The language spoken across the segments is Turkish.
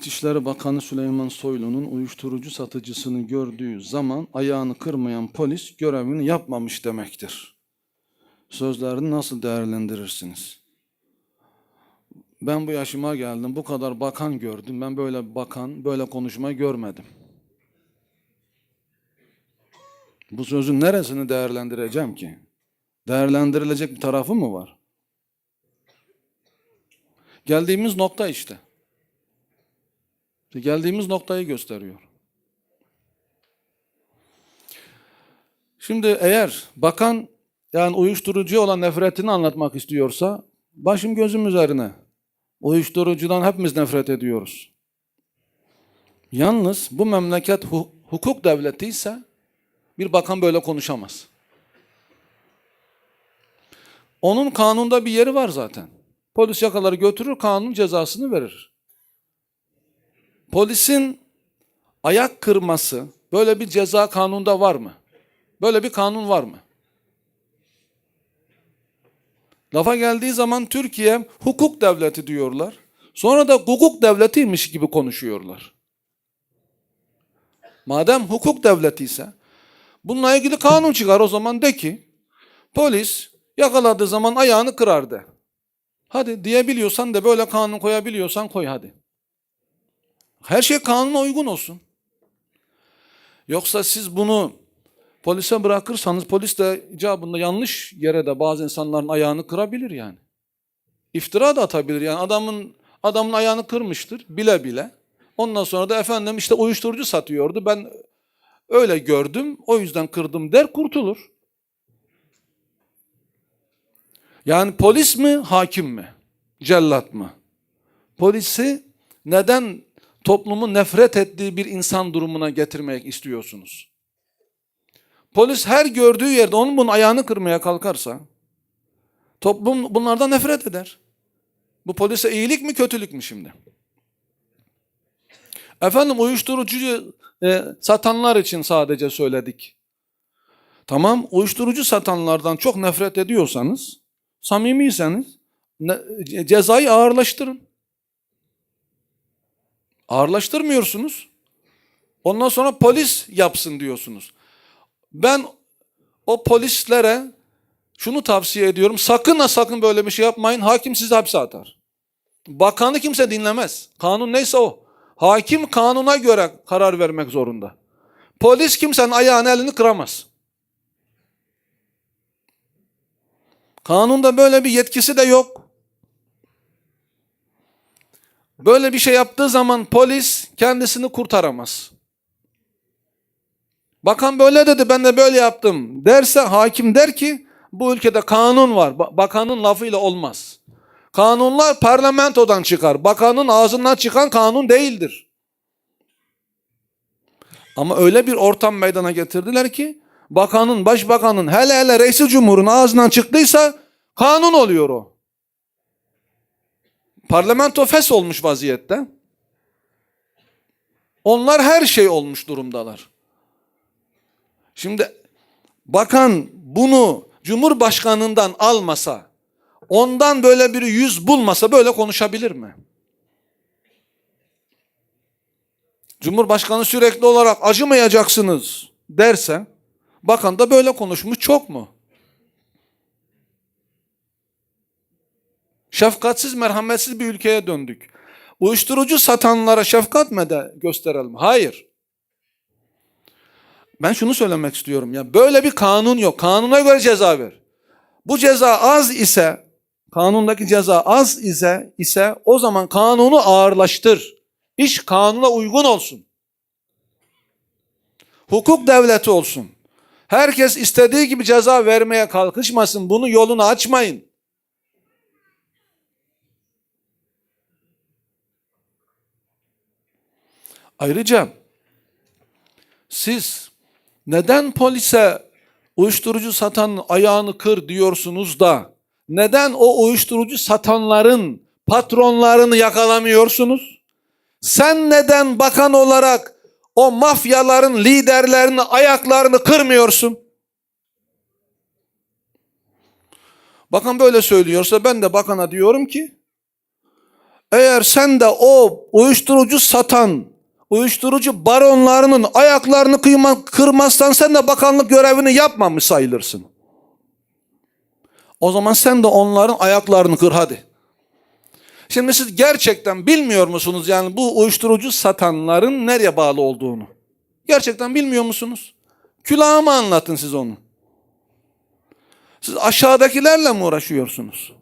İçişleri Bakanı Süleyman Soylu'nun uyuşturucu satıcısını gördüğü zaman ayağını kırmayan polis görevini yapmamış demektir. Sözlerini nasıl değerlendirirsiniz? Ben bu yaşıma geldim, bu kadar bakan gördüm. Ben böyle bakan, böyle konuşma görmedim. Bu sözün neresini değerlendireceğim ki? Değerlendirilecek bir tarafı mı var? Geldiğimiz nokta işte. Geldiğimiz noktayı gösteriyor. Şimdi eğer bakan yani uyuşturucuya olan nefretini anlatmak istiyorsa başım gözüm üzerine. Uyuşturucudan hepimiz nefret ediyoruz. Yalnız bu memleket hu- hukuk devleti ise bir bakan böyle konuşamaz. Onun kanunda bir yeri var zaten. Polis yakaları götürür, kanun cezasını verir. Polisin ayak kırması böyle bir ceza kanunda var mı? Böyle bir kanun var mı? Lafa geldiği zaman Türkiye hukuk devleti diyorlar. Sonra da hukuk devletiymiş gibi konuşuyorlar. Madem hukuk devleti ise bununla ilgili kanun çıkar o zaman de ki polis yakaladığı zaman ayağını kırar de. Hadi diyebiliyorsan da böyle kanun koyabiliyorsan koy hadi. Her şey kanuna uygun olsun. Yoksa siz bunu polise bırakırsanız polis de icabında yanlış yere de bazı insanların ayağını kırabilir yani. İftira da atabilir yani adamın adamın ayağını kırmıştır bile bile. Ondan sonra da efendim işte uyuşturucu satıyordu ben öyle gördüm o yüzden kırdım der kurtulur. Yani polis mi hakim mi? Cellat mı? Polisi neden toplumun nefret ettiği bir insan durumuna getirmek istiyorsunuz? Polis her gördüğü yerde onun bunun ayağını kırmaya kalkarsa toplum bunlardan nefret eder. Bu polise iyilik mi kötülük mü şimdi? Efendim uyuşturucu e, satanlar için sadece söyledik. Tamam uyuşturucu satanlardan çok nefret ediyorsanız, samimiyseniz ne- cezayı ağırlaştırın. Ağırlaştırmıyorsunuz. Ondan sonra polis yapsın diyorsunuz. Ben o polislere şunu tavsiye ediyorum. Sakın ha sakın böyle bir şey yapmayın. Hakim sizi hapse atar. Bakanı kimse dinlemez. Kanun neyse o. Hakim kanuna göre karar vermek zorunda. Polis kimsenin ayağını elini kıramaz. Kanunda böyle bir yetkisi de yok. Böyle bir şey yaptığı zaman polis kendisini kurtaramaz. Bakan böyle dedi ben de böyle yaptım derse hakim der ki bu ülkede kanun var. Ba- Bakanın lafıyla olmaz. Kanunlar parlamentodan çıkar. Bakanın ağzından çıkan kanun değildir. Ama öyle bir ortam meydana getirdiler ki bakanın, başbakanın, hele hele reisi cumhurun ağzından çıktıysa kanun oluyor o. Parlamento fes olmuş vaziyette. Onlar her şey olmuş durumdalar. Şimdi bakan bunu Cumhurbaşkanından almasa, ondan böyle bir yüz bulmasa böyle konuşabilir mi? Cumhurbaşkanı sürekli olarak acımayacaksınız derse, bakan da böyle konuşmuş çok mu? Şefkatsiz, merhametsiz bir ülkeye döndük. Uyuşturucu satanlara şefkat mi de gösterelim? Hayır. Ben şunu söylemek istiyorum ya böyle bir kanun yok. Kanuna göre ceza ver. Bu ceza az ise kanundaki ceza az ise ise o zaman kanunu ağırlaştır. İş kanuna uygun olsun. Hukuk devleti olsun. Herkes istediği gibi ceza vermeye kalkışmasın. Bunu yolunu açmayın. Ayrıca siz neden polise uyuşturucu satan ayağını kır diyorsunuz da neden o uyuşturucu satanların patronlarını yakalamıyorsunuz? Sen neden bakan olarak o mafyaların liderlerini ayaklarını kırmıyorsun? Bakan böyle söylüyorsa ben de bakana diyorum ki Eğer sen de o uyuşturucu satan, uyuşturucu baronlarının ayaklarını kıyma, kırmazsan sen de bakanlık görevini yapmamış sayılırsın. O zaman sen de onların ayaklarını kır hadi. Şimdi siz gerçekten bilmiyor musunuz yani bu uyuşturucu satanların nereye bağlı olduğunu? Gerçekten bilmiyor musunuz? Külahıma anlatın siz onu. Siz aşağıdakilerle mi uğraşıyorsunuz?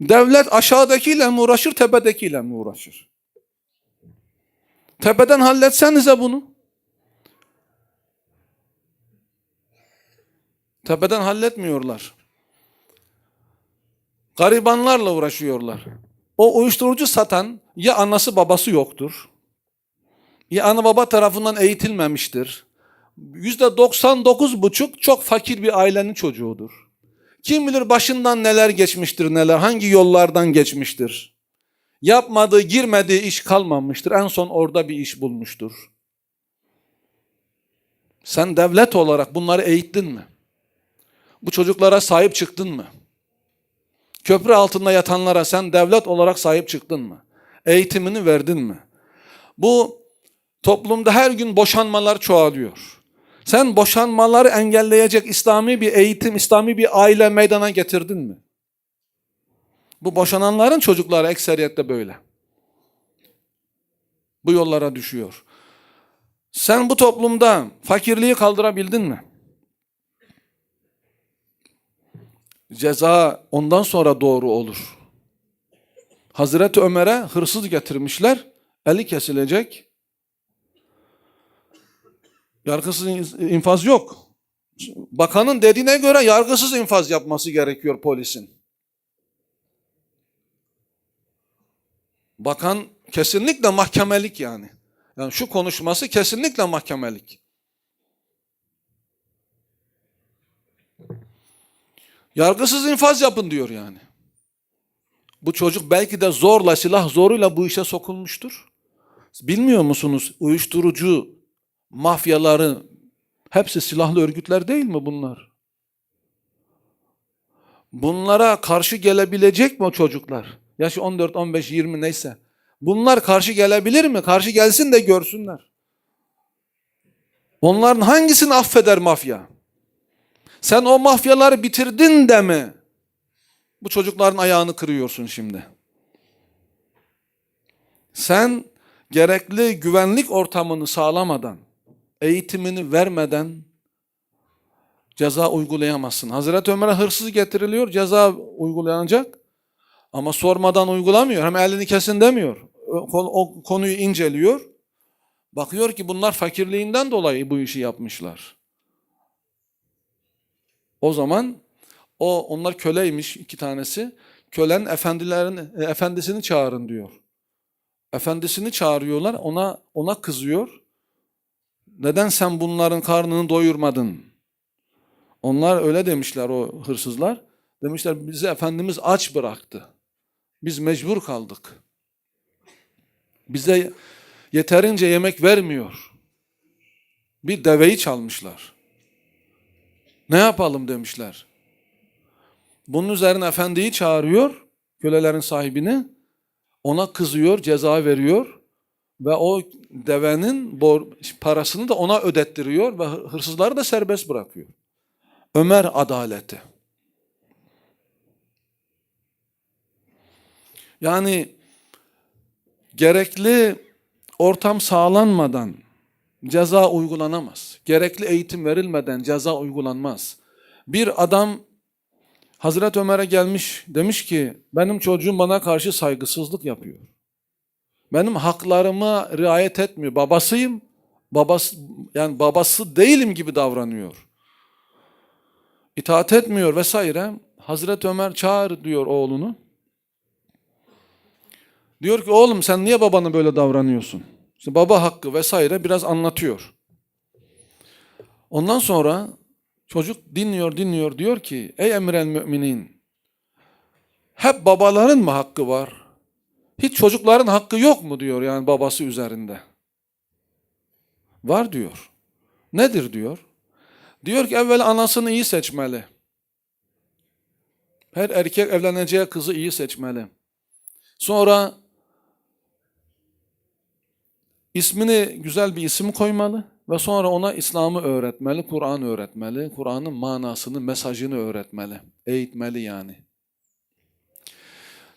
Devlet aşağıdakiyle mi uğraşır, tepedekiyle mi uğraşır? Tepeden halletsenize bunu. Tepeden halletmiyorlar. Garibanlarla uğraşıyorlar. O uyuşturucu satan ya anası babası yoktur. Ya ana baba tarafından eğitilmemiştir. Yüzde 99 buçuk çok fakir bir ailenin çocuğudur. Kim bilir başından neler geçmiştir neler, hangi yollardan geçmiştir. Yapmadığı, girmediği iş kalmamıştır. En son orada bir iş bulmuştur. Sen devlet olarak bunları eğittin mi? Bu çocuklara sahip çıktın mı? Köprü altında yatanlara sen devlet olarak sahip çıktın mı? Eğitimini verdin mi? Bu toplumda her gün boşanmalar çoğalıyor. Sen boşanmaları engelleyecek İslami bir eğitim, İslami bir aile meydana getirdin mi? Bu boşananların çocukları ekseriyette böyle. Bu yollara düşüyor. Sen bu toplumda fakirliği kaldırabildin mi? Ceza ondan sonra doğru olur. Hazreti Ömer'e hırsız getirmişler. Eli kesilecek. Yargısız infaz yok. Bakanın dediğine göre yargısız infaz yapması gerekiyor polisin. Bakan kesinlikle mahkemelik yani. Yani şu konuşması kesinlikle mahkemelik. Yargısız infaz yapın diyor yani. Bu çocuk belki de zorla, silah zoruyla bu işe sokulmuştur. Bilmiyor musunuz uyuşturucu mafyaları hepsi silahlı örgütler değil mi bunlar? Bunlara karşı gelebilecek mi o çocuklar? Yaşı 14, 15, 20 neyse. Bunlar karşı gelebilir mi? Karşı gelsin de görsünler. Onların hangisini affeder mafya? Sen o mafyaları bitirdin de mi? Bu çocukların ayağını kırıyorsun şimdi. Sen gerekli güvenlik ortamını sağlamadan, eğitimini vermeden ceza uygulayamazsın. Hazreti Ömer'e hırsız getiriliyor, ceza uygulanacak. Ama sormadan uygulamıyor. Hem elini kesin demiyor. O konuyu inceliyor. Bakıyor ki bunlar fakirliğinden dolayı bu işi yapmışlar. O zaman o onlar köleymiş iki tanesi. Kölen efendilerin efendisini çağırın diyor. Efendisini çağırıyorlar. Ona ona kızıyor. Neden sen bunların karnını doyurmadın? Onlar öyle demişler o hırsızlar. Demişler bizi efendimiz aç bıraktı. Biz mecbur kaldık. Bize yeterince yemek vermiyor. Bir deveyi çalmışlar. Ne yapalım demişler. Bunun üzerine efendiyi çağırıyor, kölelerin sahibini. Ona kızıyor, ceza veriyor ve o devenin parasını da ona ödettiriyor ve hırsızları da serbest bırakıyor. Ömer adaleti. Yani gerekli ortam sağlanmadan ceza uygulanamaz. Gerekli eğitim verilmeden ceza uygulanmaz. Bir adam Hazreti Ömer'e gelmiş demiş ki benim çocuğum bana karşı saygısızlık yapıyor. Benim haklarıma riayet etmiyor. Babasıyım. Babası yani babası değilim gibi davranıyor. İtaat etmiyor vesaire. Hazreti Ömer çağır diyor oğlunu. Diyor ki oğlum sen niye babana böyle davranıyorsun? İşte baba hakkı vesaire biraz anlatıyor. Ondan sonra çocuk dinliyor dinliyor diyor ki ey emrel müminin hep babaların mı hakkı var? Hiç çocukların hakkı yok mu diyor yani babası üzerinde. Var diyor. Nedir diyor? Diyor ki evvel anasını iyi seçmeli. Her erkek evleneceği kızı iyi seçmeli. Sonra ismini güzel bir isim koymalı ve sonra ona İslam'ı öğretmeli, Kur'an öğretmeli, Kur'an'ın manasını, mesajını öğretmeli, eğitmeli yani.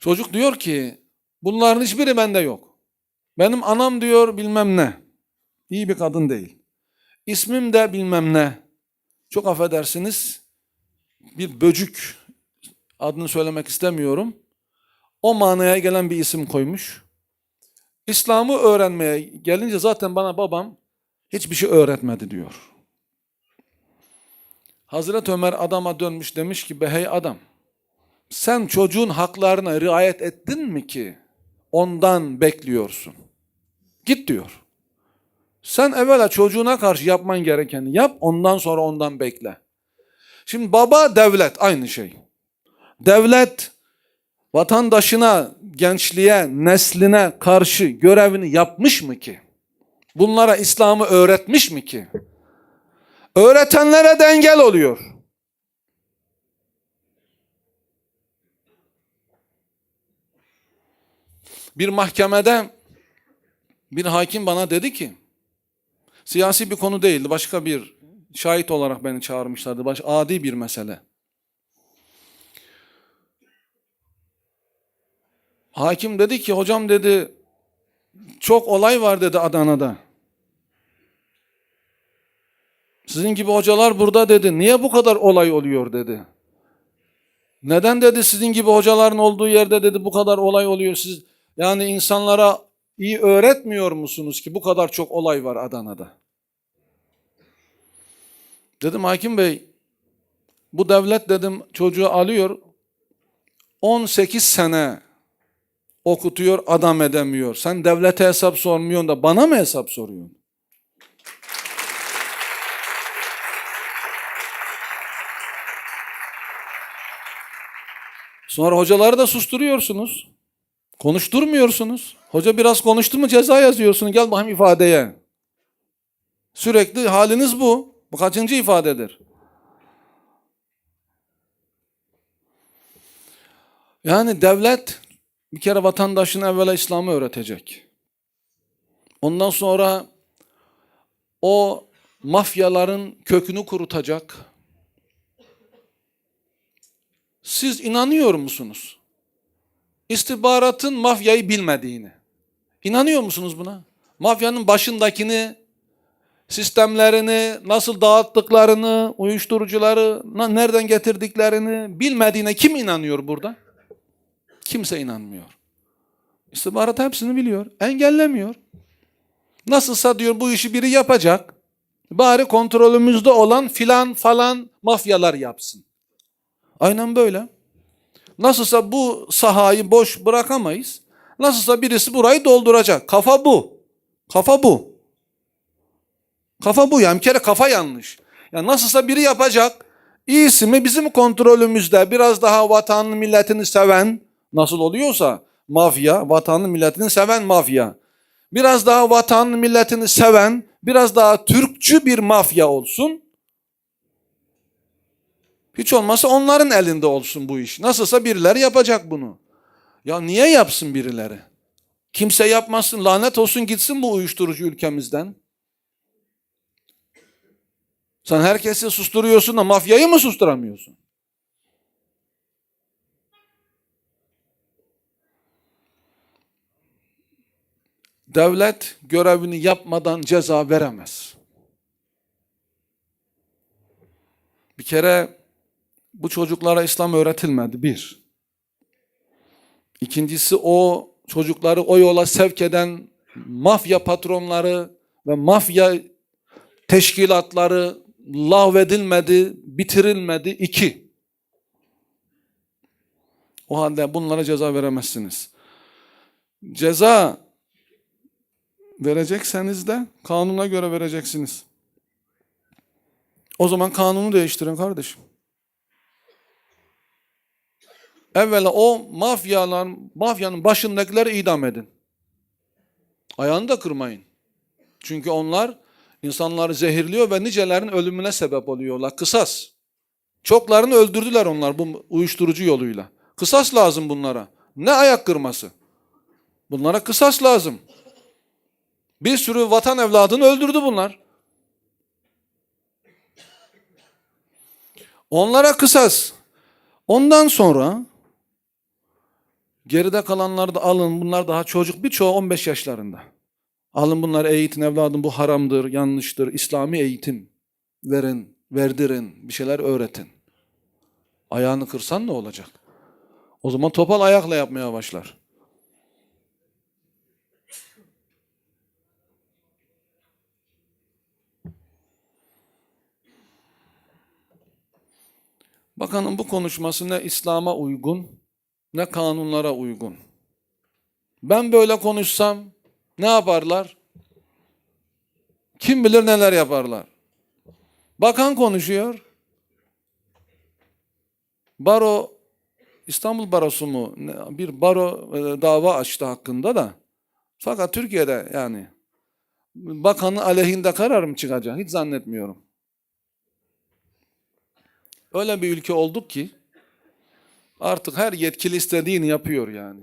Çocuk diyor ki bunların hiçbiri bende yok. Benim anam diyor bilmem ne. İyi bir kadın değil. İsmim de bilmem ne. Çok affedersiniz bir böcük adını söylemek istemiyorum. O manaya gelen bir isim koymuş. İslam'ı öğrenmeye gelince zaten bana babam hiçbir şey öğretmedi diyor. Hazreti Ömer adama dönmüş demiş ki be hey adam sen çocuğun haklarına riayet ettin mi ki ondan bekliyorsun? Git diyor. Sen evvela çocuğuna karşı yapman gerekeni yap ondan sonra ondan bekle. Şimdi baba devlet aynı şey. Devlet vatandaşına, gençliğe, nesline karşı görevini yapmış mı ki? Bunlara İslam'ı öğretmiş mi ki? Öğretenlere de engel oluyor. Bir mahkemede bir hakim bana dedi ki, siyasi bir konu değildi, başka bir şahit olarak beni çağırmışlardı, baş, adi bir mesele. Hakim dedi ki, hocam dedi, çok olay var dedi Adana'da. Sizin gibi hocalar burada dedi. Niye bu kadar olay oluyor dedi. Neden dedi sizin gibi hocaların olduğu yerde dedi bu kadar olay oluyor. Siz yani insanlara iyi öğretmiyor musunuz ki bu kadar çok olay var Adana'da? Dedim hakim bey bu devlet dedim çocuğu alıyor 18 sene okutuyor adam edemiyor. Sen devlete hesap sormuyorsun da bana mı hesap soruyorsun? Sonra hocaları da susturuyorsunuz. Konuşturmuyorsunuz. Hoca biraz konuştu mu ceza yazıyorsun. Gel bakayım ifadeye. Sürekli haliniz bu. Bu kaçıncı ifadedir? Yani devlet bir kere vatandaşına evvela İslam'ı öğretecek. Ondan sonra o mafyaların kökünü kurutacak. Siz inanıyor musunuz? İstihbaratın mafyayı bilmediğini. İnanıyor musunuz buna? Mafyanın başındakini, sistemlerini, nasıl dağıttıklarını, uyuşturucuları nereden getirdiklerini bilmediğine kim inanıyor burada? Kimse inanmıyor. İstihbarat hepsini biliyor. Engellemiyor. Nasılsa diyor bu işi biri yapacak. Bari kontrolümüzde olan filan falan mafyalar yapsın. Aynen böyle. Nasılsa bu sahayı boş bırakamayız. Nasılsa birisi burayı dolduracak. Kafa bu. Kafa bu. Kafa bu yani bir kere kafa yanlış. Yani nasılsa biri yapacak. İyisi mi bizim kontrolümüzde biraz daha vatanını milletini seven nasıl oluyorsa mafya, vatanını milletini seven mafya. Biraz daha vatanını milletini seven, biraz daha Türkçü bir mafya olsun. Hiç olmazsa onların elinde olsun bu iş. Nasılsa birileri yapacak bunu. Ya niye yapsın birileri? Kimse yapmasın. Lanet olsun gitsin bu uyuşturucu ülkemizden. Sen herkesi susturuyorsun da mafyayı mı susturamıyorsun? Devlet görevini yapmadan ceza veremez. Bir kere bu çocuklara İslam öğretilmedi bir. İkincisi o çocukları o yola sevk eden mafya patronları ve mafya teşkilatları lağvedilmedi, bitirilmedi. İki. O halde bunlara ceza veremezsiniz. Ceza verecekseniz de kanuna göre vereceksiniz. O zaman kanunu değiştirin kardeşim. Evvela o mafyalar, mafyanın başındakileri idam edin. Ayağını da kırmayın. Çünkü onlar insanları zehirliyor ve nicelerin ölümüne sebep oluyorlar. Kısas. Çoklarını öldürdüler onlar bu uyuşturucu yoluyla. Kısas lazım bunlara. Ne ayak kırması? Bunlara kısas lazım. Bir sürü vatan evladını öldürdü bunlar. Onlara kısas. Ondan sonra geride kalanları da alın. Bunlar daha çocuk. Birçoğu 15 yaşlarında. Alın bunları eğitin evladım. Bu haramdır, yanlıştır. İslami eğitim verin, verdirin. Bir şeyler öğretin. Ayağını kırsan ne olacak? O zaman topal ayakla yapmaya başlar. Bakanın bu konuşması ne İslam'a uygun ne kanunlara uygun. Ben böyle konuşsam ne yaparlar? Kim bilir neler yaparlar. Bakan konuşuyor. Baro İstanbul Barosu mu bir baro e, dava açtı hakkında da. Fakat Türkiye'de yani bakanın aleyhinde karar mı çıkacak? Hiç zannetmiyorum. Öyle bir ülke olduk ki artık her yetkili istediğini yapıyor yani.